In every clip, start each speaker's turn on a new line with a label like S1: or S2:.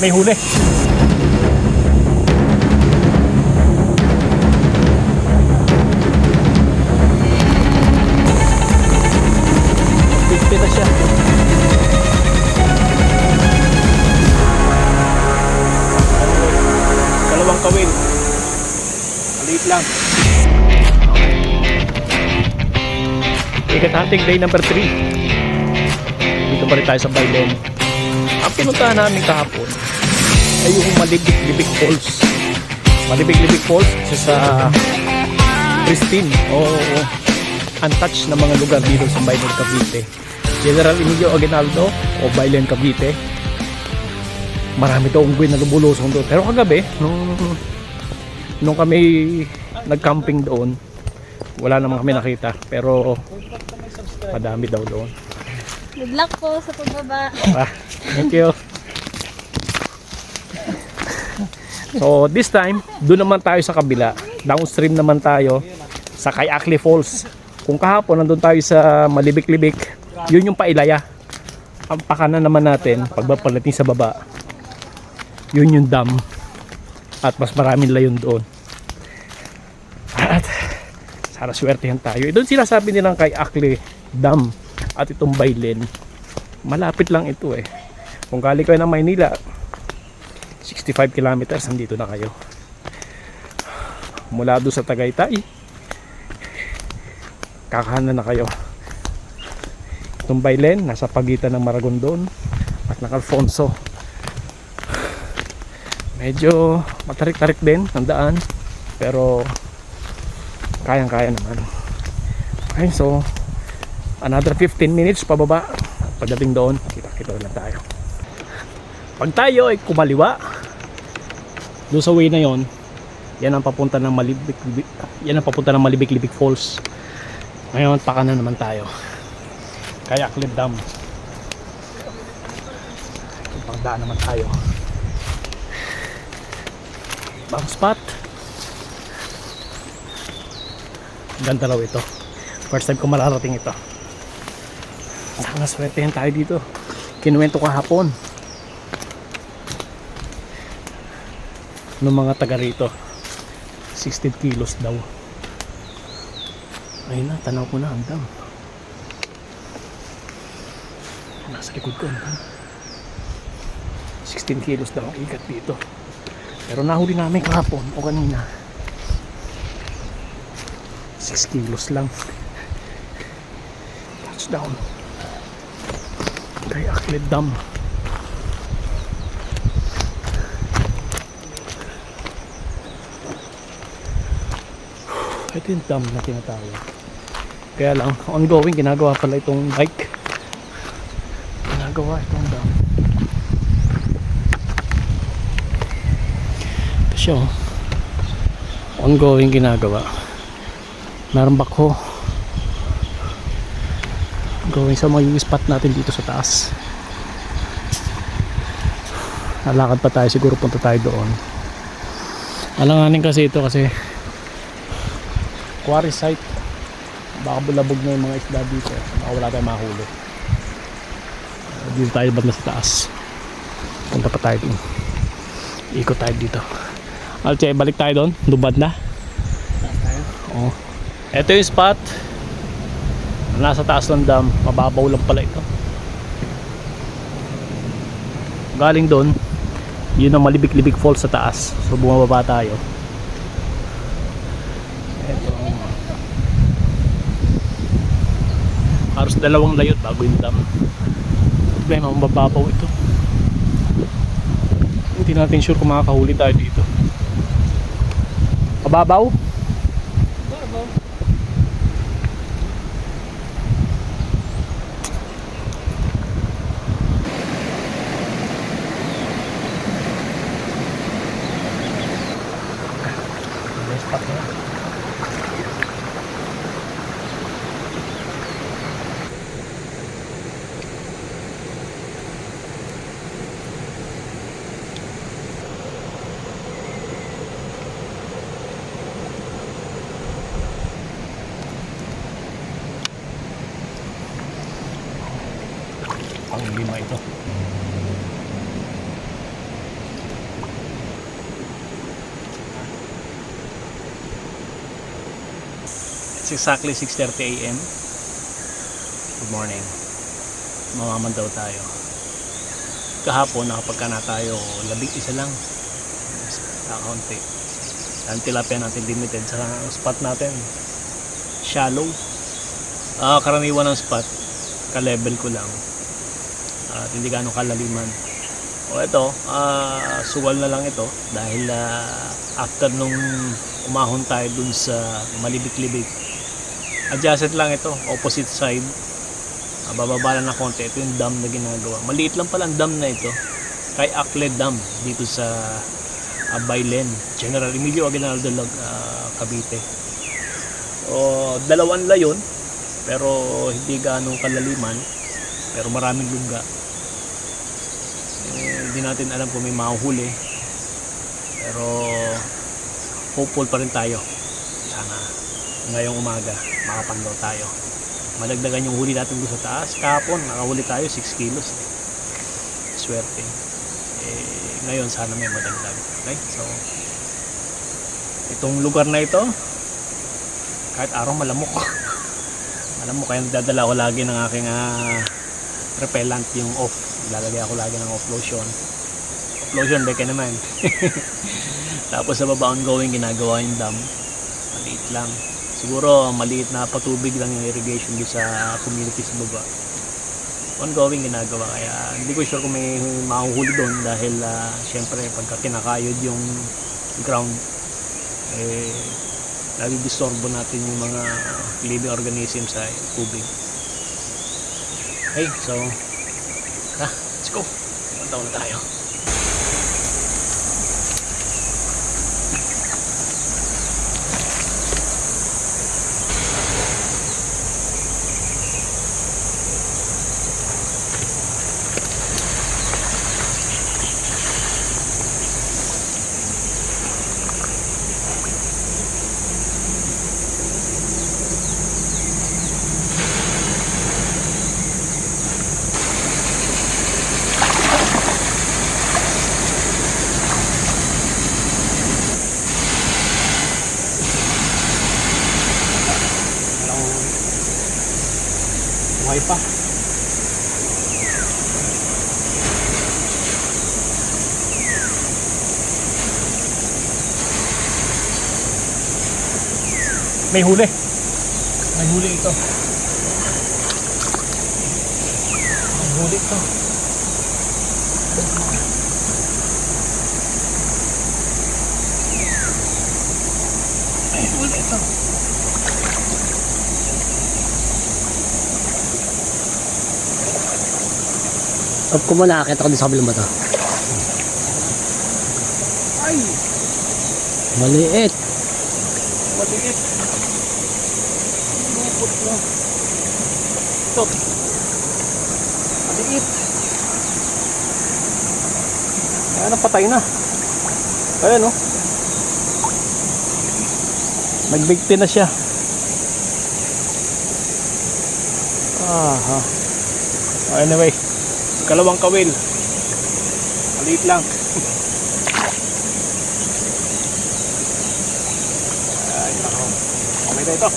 S1: may huli. Na siya. Dalawang kawil. Maliit lang. Ikatating day number 3. Dito pa rin tayo sa Bailen. Ang pinuntahan namin kahapon ay yung Malibig-Libig Falls. Malibig-Libig Falls sa pristine o untouched na mga lugar dito sa Bailen, Cavite. General Emilio Aguinaldo o Bailen, Cavite. Marami daw unggoy na lubulusong doon. Pero kagabi, nung, nung kami nag-camping doon, wala naman kami nakita. Pero madami daw doon.
S2: Good luck po sa pagbaba.
S1: Ah, thank you. So this time, doon naman tayo sa kabila. Downstream naman tayo sa Kayakli Falls. Kung kahapon nandun tayo sa Malibik-Libik, yun yung pailaya. Ang pakanan naman natin, pagbapalating sa baba, yun yung dam. At mas maraming layon doon. At sana swertehan tayo. Eh, Doon sila sabi nilang kay Akli Dam at itong Baylen. Malapit lang ito eh. Kung galing kayo ng Maynila, 65 kilometers, nandito na kayo. Mula doon sa Tagaytay, kakahanan na kayo. Itong Baylen, nasa pagitan ng Maragondon at ng Alfonso. Medyo matarik-tarik din ang daan, pero kayang-kaya naman. Okay, so another 15 minutes pababa. Pagdating doon, kita-kita na tayo. Pag tayo ay kumaliwa, doon sa way na yon, yan ang papunta ng Malibik, yan ang papunta ng Malibik-Libik Falls. Ngayon, pakanan naman tayo. Kaya Clip Dam. Pagdaan naman tayo. Bang spot. Ganda raw ito. First time ko mararating ito. Sana swertehan tayo dito. Kinuwento kahapon. Ng mga taga rito. 16 kilos daw. Ayun na tanaw ko na ang dam. Nasa likod ko ang dam. 16 kilos daw ang ikat dito. Pero nahuli namin kahapon o kanina. 6 kilos lang. Touchdown. Kay Aklet Dam ito yung dam na tinatawag. Kaya lang ongoing ginagawa pala itong bike. Ginagawa itong dam ito oh. ongoing ginagawa. Meron bakho going sa mga spot natin dito sa taas. Lalakad pa tayo siguro punta tayo doon. Alanganin kasi ito kasi quarry site. Baka bulabog na yung mga isda dito. Baka wala tayong mahuli. Dito tayo banda sa taas? Punta pa tayo dun. Ikot tayo dito. Alche, balik tayo doon lubad na. Oo. ito yung spot. Nasa taas ng dam. Mababaw lang pala ito. Galing doon yun ang malibig-libig falls sa taas. So bumababa tayo halos dalawang layot bago yung dam. Problema mababaw ito. Hindi natin sure kung makakahuli tayo dito. Mababaw? mga ito It's exactly 6.30 a.m. Good morning. Mamamandaw tayo. Kahapon, nakapagka na tayo labing isa lang. Kakaunti. Ang tilapia natin limited sa spot natin. Shallow. Uh, karaniwan ng spot, ka-level ko lang. At hindi gaano kalaliman. O ito, ah, suwal na lang ito dahil ah, after nung umahon tayo dun sa malibik-libik. Adjacent lang ito, opposite side. Ah, bababa lang na konti. Ito yung dam na ginagawa. Maliit lang pala ang dam na ito. Kay Akle Dam dito sa uh, General Emilio Aguinaldo ah, Cavite. O, dalawan la yun, pero hindi ganong kalaliman, pero maraming lungga. Eh, hindi natin alam kung may mahuhuli, pero hopeful pa rin tayo. Sana ngayong umaga makapandaw tayo. Malagdagan yung huli natin doon sa taas. Kahapon, nakahuli tayo 6 kilos. Swerte eh, ngayon sana may madagdag okay so itong lugar na ito kahit araw malamok malamok kaya nagdadala ko lagi ng aking ah, repellent yung off. Lalagay ako lagi ng off lotion off lotion beke naman. Tapos sa baba ongoing ginagawa yung dam. Maliit lang. Siguro maliit na patubig lang yung irrigation doon sa community sa baba. Ongoing ginagawa. Kaya hindi ko sure kung may mahuhuli doon dahil ah, syempre pagka kinakayod yung ground eh lagi disturbo natin yung mga living organisms sa tubig okay so ha let's go. Punta na tayo buhay pa. May huli. May huli ito. May huli ito. May huli ito.
S3: Pag ko mo nakakita ko din sa kabilang bato.
S1: Ay!
S3: Maliit.
S1: Maliit. Lupot na. Ito. Maliit. Ayan, napatay na. Ayan, oh. Nagbigti na siya. Ah, ha. Anyway, kalawang kawil. Maliit lang. Ay, nako. Okay na ito.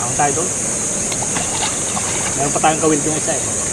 S1: Ako tayo doon. Meron pa tayong kawil yung isa eh.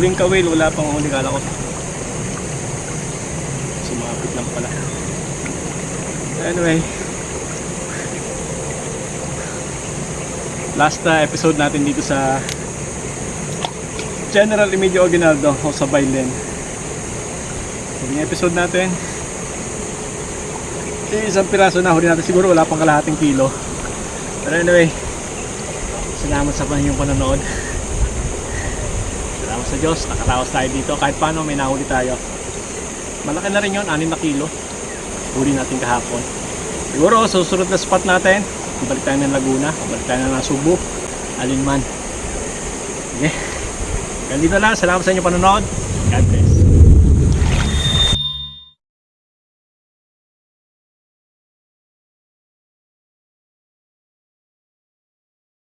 S1: Huling kawil, wala pang huli kala ko. Sumapit lang pala. Anyway. Last uh, episode natin dito sa General Emilio Aguinaldo o sa Bailen. Huling episode natin. Eh, isang piraso na huli natin siguro wala pang kalahating kilo. Pero anyway, salamat sa inyong panonood. Sa Diyos, nakatawas tayo dito. Kahit paano may nahuli tayo. Malaki na rin yun, 6 na kilo. Huli natin kahapon. Siguro, susunod na spot natin, balik tayo ng Laguna, balik tayo ng Subo, alin man. Okay. Ganito lang, salamat sa inyong panonood. God bless.